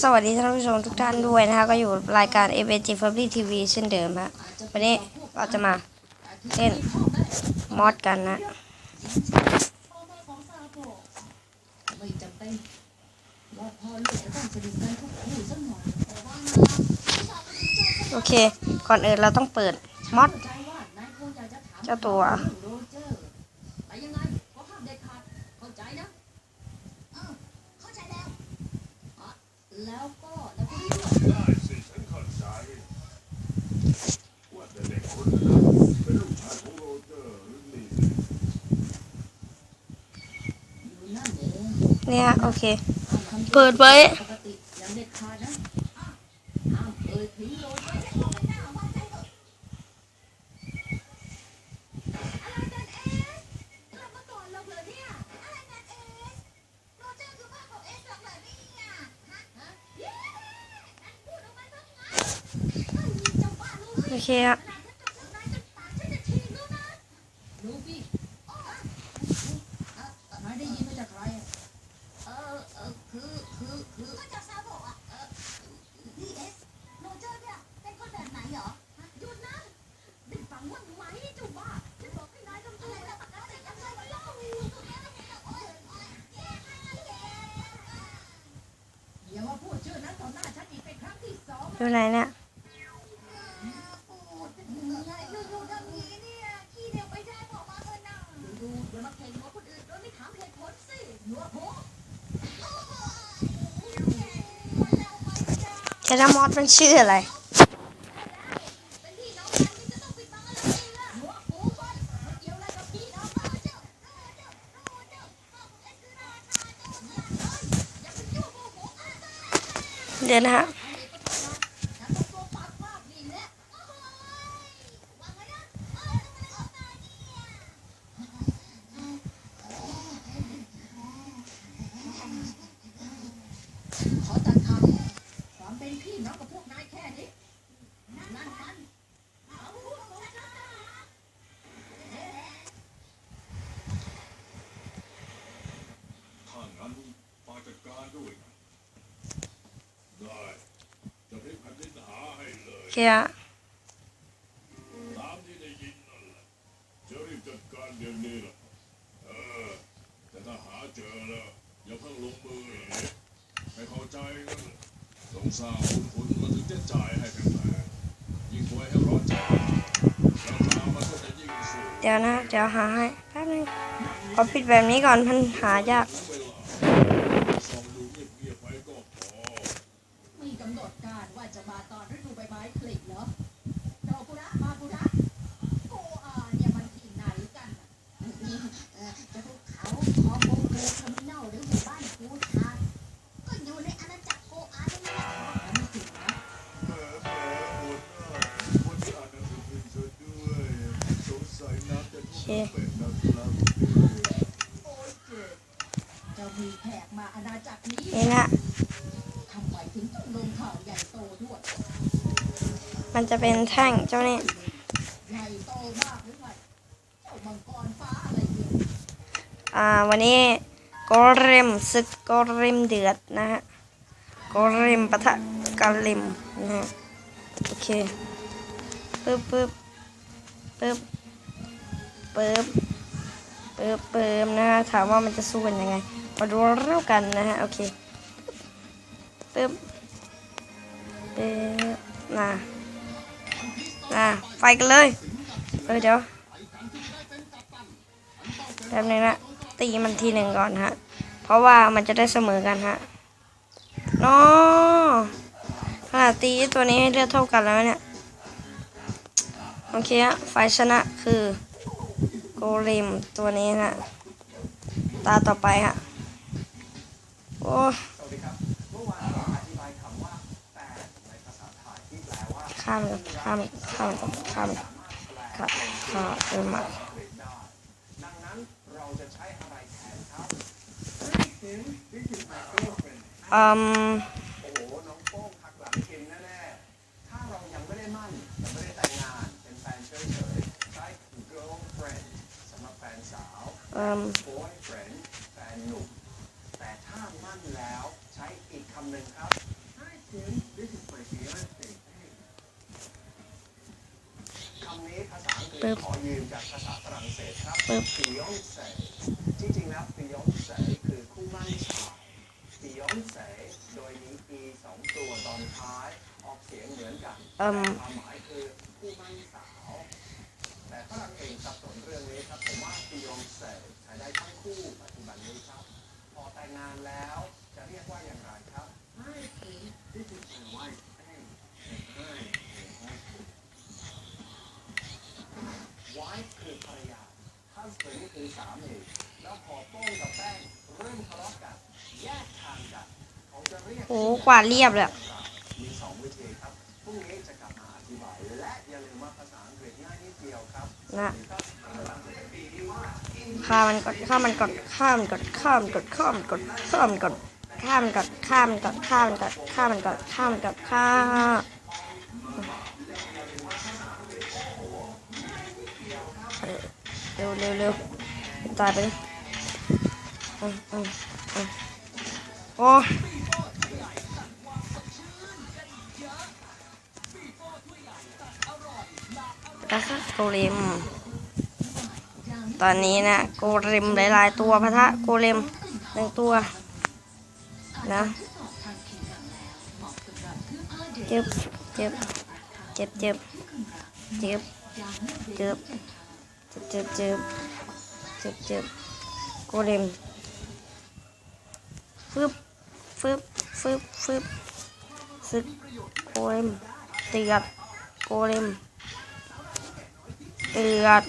สวัสดีท่านผู้ชมทุกท่านด้วยนะคะก็อยู่รายการ f a g Family TV เช่นเดิมฮะวันนี้เราจะมาเล่นมอดกันนะโอเค ก่อนอื่นเราต้องเปิดมอดเจ้าตัว เรื่องโรเจอร์แต่ยังไงขอห้ามเด็ดขาดเข้าใจนะเออเข้าใจแล้วอะ แล้วก็แล้วก็เรื่องได้สิฉันเข้าใจว่าแต่เด็กคนนั้นเป็นลูกชายของโรเจอร์หรือนี่สิอยู่นั่นเนี่ยโอเค เปิดไว้ ปกติอย่างเด็ดขาดนะอะห้ามเอ่ยถึงโรเจอร์ โอเคครับ ลูฟี่อะอะนายได้ยินมาจากใครอะเออเออคือคือคือ ก็จากซาโบะอะเออนี่เอสโรเจอร์เนี่ย เป็นคนแบบไหนเหรอฮะหยุดนะได้ฟังว่าไหมจุบ้าฉันบอกให้นายทำตัวแบบปกติยังไงเล่า อย่ามาเข่งหัวคนอื่นโดยไม่ถามเหตุผลสิหนัวโผแค่ถ้ามอดมันชื่ออะไรเป็นพี่น้อองปิดบังอะไรล่ะหนัวโผไปมันเกี่ยวอะไรกับ นก็จะยิ่งสูงเดี๋ยวนะ เดี๋ยวหาให้ แป๊บนึงขอปิดแบบนี้ก่อน มันหายาก ถึงเวลาส่องดูเงียบๆไว้ก็พอ มี กำหนดการว่าจะมาตอนฤดูใบไม้ผลิเหรอโดกุระมากุระโกอาเนี่ยมันที่ไหนกันน่ะเออจะภูเขาคอโบโกเทอร์มินอลหรือหมู่บ้านกูทาก็อยู่ในอาณาจักรโกอานี่แหละมันสินะแหมแหมหัวหน้าวันนี้อ่านหนังสือพิมพ์ซะด้วยสงสัยน้ำจะท่วมเป็นนะครับโอ้ยเจ็บจะมีแขกมาอาณาจักรนี้ นี่นะ ทำไมถึงต้องลงข่าวใหญ่โตด้วย มันจะเป็นแท่งเจ้านี่ใหญ่โตมากหรือไงเจ้ามังกรฟ้าอะไรเนี่ยอ่าวันนี้โกเรมศึกโกเรมเดือดนะฮะโกเรมปะทะกาลิมนะโอเคปึ๊บปึ๊บปึ๊บปึ๊บปึ๊บปึ๊บนะฮะถามว่ามันจะสู้กันยังไงมาดูเรื่องกันนะฮะโอเคปึ๊บปึ๊บนะ นะไฟกันเลย เออเดี๋ยวแป๊บนึงนะตีมันทีหนึ่งก่อนฮะ เพราะว่ามันจะได้เสมอกันฮะนอขนาดตีตัวนี้ให้เลือดเท่ากันแล้วเนี่ย โอเคฮะฝ่ายชนะคือ โกเลมตัวนี้ฮะตาต่อไปฮะ โอ้ ข้ามมันข้ามข้ามมันข้ามมันข้ามข้ามเออมาอืมอืมแต่ถ้ามั่นแล้วใช้อีกคำหนึ่งครับ This is my fiance คำนี้ภาษาอังกฤปึ๊ษบขอยืมจากภาษาฝรั่งเศสครับปึ๊บ fiance จริงๆแล้ว fiance คือคู่หมั่นสาว fiance โดยมี e สองตัวตอนท้ายออกเสียงเหมือนกันเอิ่มแต่ความหมายคือคู่หมั่นสาวแต่ฝรั่งเองสับสนเรื่องนี้ครับผมว่า fiance ใช้ได้ทั้งคู่ปัจจุบันนี้ครับ พอแต่งงานแล้วจะเรียกว่าอย่างไรครับ Hi please this is my wife Hey Hi wife คือภรรยา husband คือสามีแล้วพอโป้งกับแป้งเริ่มทะเลาะกันแยกทางกันเขาจะเรียกโอ้กว่าเรียบเลยมีสองวิธีครับพรุ่งนี้จะกลับมาอธิบายและอย่าลืมว่าภาษาอังกฤษง่ายนิดเดียวครับนะครับฆ่ามันกดฆ่ามันกดฆ่ามันกดฆ่ามันกดฆ่ามันกดฆ่ามันกดฆ่ามันกดฆ่ามันกดฆ่ามันกดฆ่ามันกดฆ่ามันกดฆ่าเร็วเร็วเร็วตายไปเลยอืมอืมอืมโอ้นะคะโกเลม ตอนนี้นะโกเลมหลาย ๆ ตัวพะทะโกเลมหนึ่งตัวนะเจ็บเจ็บเจ็บเจ็บเจ็บเจ็บ เจ็บเจ็บเจ็บเจ็บโกเลมฟึบฟึบฟึบฟึบซึกโกเลมเตือดโกเลมเตือด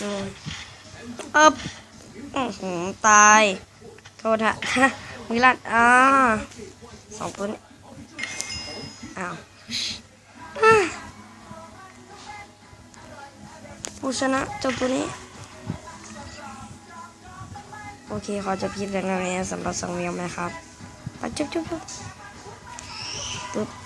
อืมเอบอือหือตายโทษฮะมิลัดอ่าสองตัวนี้อ้าว ผู้ชนะเจ้าตัวนี้ โอเค ขอจะพิดแรณาในสำหรับสังเวียงไหมครับอะจุ๊บจุ๊บจุ๊บปึ๊บ